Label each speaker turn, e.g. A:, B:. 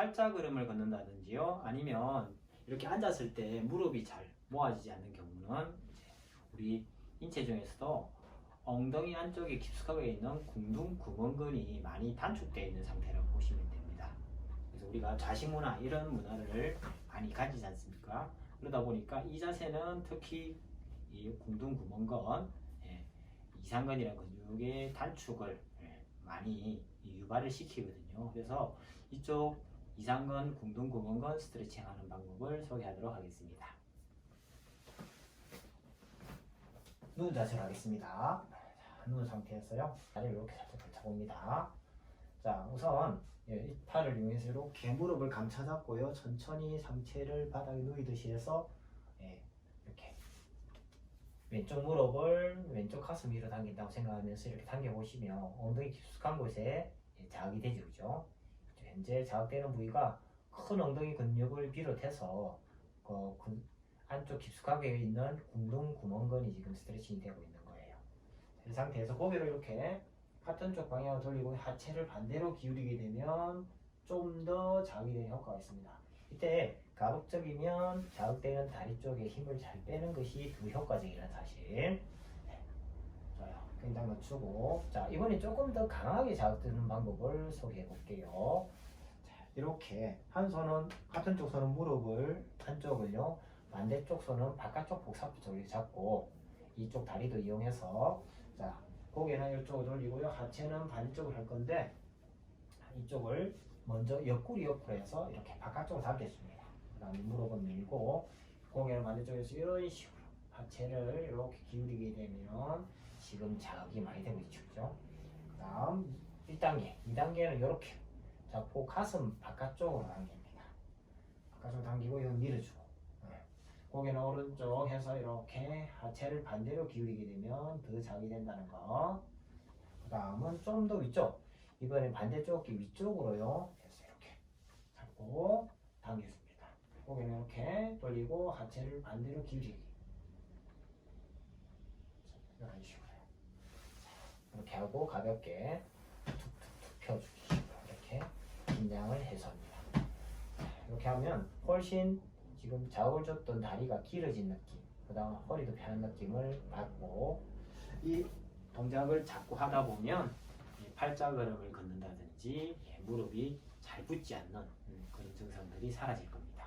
A: 팔자그름을 걷는다든지요. 아니면 이렇게 앉았을 때 무릎이 잘 모아지지 않는 경우는 우리 인체 중에서도 엉덩이 안쪽에 깊숙하게 있는 궁둥 구멍근이 많이 단축되어 있는 상태라고 보시면 됩니다. 그래서 우리가 좌식 문화 이런 문화를 많이 가지지 않습니까? 그러다 보니까 이 자세는 특히 이 궁둥 구멍근, 예, 이상근이라는 근육의 단축을 예, 많이 유발을 시키거든요. 그래서 이쪽 이상근, 궁둥 구멍근 스트레칭 하는 방법을 소개하도록 하겠습니다. 누운 자세로 하겠습니다. 자, 누운 상태에서요. 다리를 이렇게 살짝 펼쳐봅니다. 자, 우선 예, 이 팔을 이용해서 이렇게 무릎을 감싸 잡고요. 천천히 상체를 바닥에 누이듯이 해서 예, 이렇게 왼쪽 무릎을 왼쪽 가슴 위로 당긴다고 생각하면서 이렇게 당겨 보시면 엉덩이 깊숙한 곳에 예, 자극이 되죠, 그죠? 현재 자극되는 부위가 큰 엉덩이 근육을 비롯해서 그 근- 안쪽 깊숙하게 있는 궁둥 구멍근이 지금 스트레칭이 되고 있는 거예요. 이 상태에서 고개를 이렇게 같은 쪽 방향으로 돌리고 하체를 반대로 기울이게 되면 좀 더 자극이 되는 효과가 있습니다. 이때 가급적이면 자극되는 다리 쪽에 힘을 잘 빼는 것이 더 효과적이라는 사실. 굉장히 낮추고. 자, 이번에 조금 더 강하게 자극되는 방법을 소개해 볼게요. 자, 이렇게 한 손은 같은 쪽 손은 무릎을 한쪽을요. 반대쪽 손은 바깥쪽 복사부 쪽에 잡고 이쪽 다리도 이용해서 자 고개는 이쪽으로 돌리고요 하체는 반대쪽으로 할 건데 이쪽을 먼저 옆구리 옆으로 해서 이렇게 바깥쪽으로 당겼습니다 그 다음에 무릎은 밀고 고개는 반대쪽에서 이런 식으로 하체를 이렇게 기울이게 되면 지금 자극이 많이 그죠? 그 다음 1단계 2단계는 이렇게 잡고 가슴 바깥쪽으로 당깁니다 바깥쪽으로 당기고 이거 밀어주고 고개는 오른쪽 해서 이렇게 하체를 반대로 기울이게 되면 더 자극이 된다는 거. 그 다음은 좀 더 위쪽. 이번엔 반대쪽 귀 위쪽으로요. 해서 이렇게 잡고 당겼습니다. 고개는 이렇게 돌리고 하체를 반대로 기울이기. 자, 이런 식으로요. 이렇게 하고 가볍게 툭툭툭 펴주시고 이렇게 긴장을 해소합니다. 자, 이렇게 하면 훨씬 지금 줬던 다리가 길어진 느낌, 그 다음 허리도 펴는 느낌을 받고 이 동작을 자꾸 하다 보면 이 팔자그름을 걷는다든지 예, 무릎이 잘 붙지 않는 음, 그런 증상들이 사라질 겁니다.